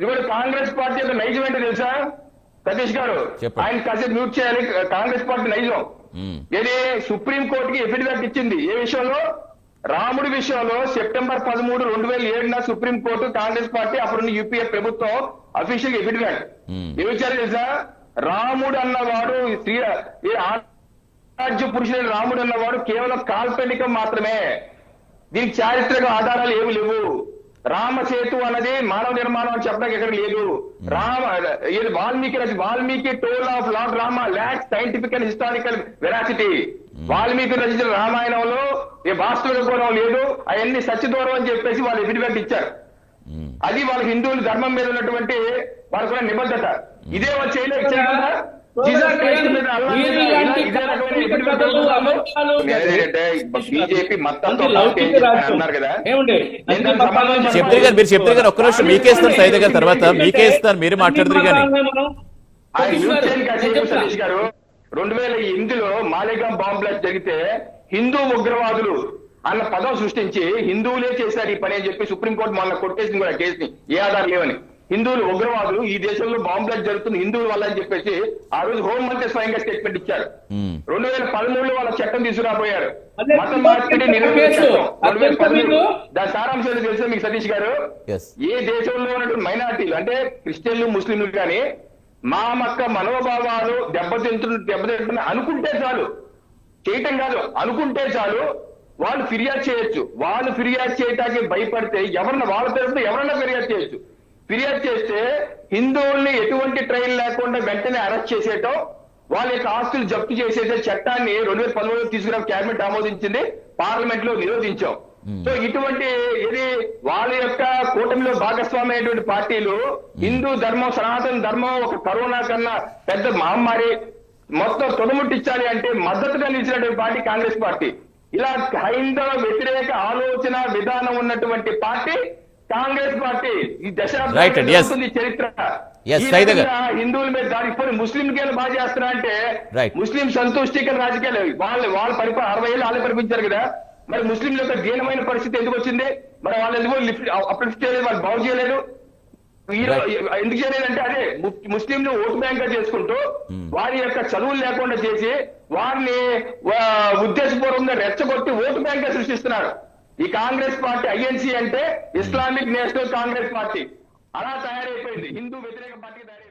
ఇవాళ కాంగ్రెస్ పార్టీ యొక్క నైజం ఏంటో తెలుసా? సతీష్ గారు. ఆయన కాసేపు మ్యూట్ చేయాలి. కాంగ్రెస్ పార్టీ నైజం. ఏది? సుప్రీం కోర్టుకి ఎఫిడవిట్ ఇచ్చింది. ఏ విషయంలో? రాముడి విషయంలో సెప్టెంబర్ పదమూడు రెండు వేల ఏడున సుప్రీం కోర్టు కాంగ్రెస్ పార్టీ అప్పుడున్న యూపీఏ ప్రభుత్వం అఫీషియల్ ఎఫిడవిట్. ఇచ్చారు తెలుసా? రాముడు అన్నవాడు ఆరాధ్య పురుషుడైన రాముడు అన్నవాడు కేవలం కాల్పనికం మాత్రమే. దీనికి చారిత్రక ఆధారాలు ఏమి లేవు. రామ సేతు అన్నది మానవ నిర్మాణం అని చెప్పడానికి ఎక్కడ లేదు. రామ ఇది Valmiki రచ- Valmiki tale of lord Rama lack scientific and historical veracity. Valmiki రచించిన రామాయణంలో ఏ వాస్తవిక కోణం లేదు. అవన్నీ సత్యదూరం అని చెప్పేసి వాళ్ళు ఎఫిడవిట్ ఇచ్చారు. అది వాళ్ళ హిందువుల ధర్మం మీద ఉన్నటువంటి వాళ్ళకున్న నిబద్ధత. ఇదే వాళ్ళు చేయలేదు చెప్తారు గారు మీరు చెప్తారు గారు ఒక్క నిమిషం మీకే ఇస్తాను సైద గారి తర్వాత. మీకే ఇస్తాను మీరు మాట్లాడుతున్నారు కానీ చెప్తా. రెండు వేల ఎనిమిదిలో మాలేగాం బాంబ్ బ్లాస్ట్ జరిగితే హిందూ ఉగ్రవాదులు అన్న పదం సృష్టించి హిందువులే చేశారు ఈ పని అని చెప్పి సుప్రీంకోర్టు మొన్న కొట్టేసింది కూడా కేసుని. ఏ ఆధారం లేవని. హిందువులు ఉగ్రవాదులు ఈ దేశంలో బాంబ్ బ్లాస్ట్ జరుగుతుంది హిందువుల వల్ల అని చెప్పేసి ఆ రోజు హోం మంత్రి స్వయంగా స్టేట్మెంట్ ఇచ్చారు. రెండు వేల పదమూడులో వాళ్ళ చట్టం తీసుకురాబోయారు. మత మార్పిడి? దాని సారాంశం ఏంటో తెలుసా మీకు సతీష్ గారు? Yes. ఏ దేశంలో ఉన్నటువంటి మైనార్టీలు అంటే క్రిస్టియన్లు ముస్లింలు కానీ మా మక్క మనోభావాలు దెబ్బతింటు దెబ్బతింటున్న అనుకుంటే చాలు. చేయటం కాదు అనుకుంటే చాలు. వాళ్ళు ఫిర్యాదు చేయొచ్చు. వాళ్ళు ఫిర్యాదు చేయటానికి భయపడితే ఎవరన్నా వాళ్ళ తరఫున ఎవరన్నా ఫిర్యాదు చేయొచ్చు. ఫిర్యాదు చేస్తే హిందువుల్ని ఎటువంటి ట్రైన్ లేకుండా వెంటనే అరెస్ట్ చేసేయటం వాళ్ళ యొక్క ఆస్తులు జప్తు చేసేసే చట్టాన్ని రెండు వేల పదమూడులో తీసుకురా కేబినెట్ ఆమోదించింది పార్లమెంట్లో నిరోధించాం సో ఇటువంటి ఇది వాళ్ళ యొక్క కూటమిలో భాగస్వామి అయినటువంటి పార్టీలు హిందూ ధర్మం సనాతన ధర్మం ఒక కరోనా కన్నా పెద్ద మహమ్మారి మొత్తం తొడముట్టించాలి అంటే మద్దతుగా నిలిచినటువంటి పార్టీ కాంగ్రెస్ పార్టీ. ఇలా హైందవ వ్యతిరేక ఆలోచన విధానం ఉన్నటువంటి పార్టీ కాంగ్రెస్ పార్టీ ఈ. దశాబ్దం చరిత్ర. హిందువుల మీద దాడి పోయి ముస్లిం కేలు బాగా చేస్తున్నా అంటే. ముస్లిం సంతుష్టికర రాజకీయాలు వాళ్ళు వాళ్ళ పరిపాలన అరవై ఏళ్ళు వాళ్ళే పరిపించారు కదా. మరి ముస్లింల యొక్క దీనమైన పరిస్థితి ఎందుకు వచ్చింది? మరి వాళ్ళు ఎందుకు లిఫ్ట్ అప్లిఫ్ట్ చేయలేదు? వాళ్ళు బాగు చేయలేదు? ఎందుకు చేయలేదంటే అదే ముస్లింలు ఓటు బ్యాంక్గా చేసుకుంటూ వారి యొక్క చదువులు లేకుండా చేసి వారిని ఉద్దేశపూర్వకంగా రెచ్చగొట్టి ఓటు బ్యాంక్గా సృష్టిస్తున్నారు. ఈ కాంగ్రెస్ పార్టీ ఐఎన్సీ అంటే ఇస్లామిక్ నేషనల్ కాంగ్రెస్ పార్టీ. అలా తయారైపోయింది. హిందూ వ్యతిరేక పార్టీ తయారైపోయింది.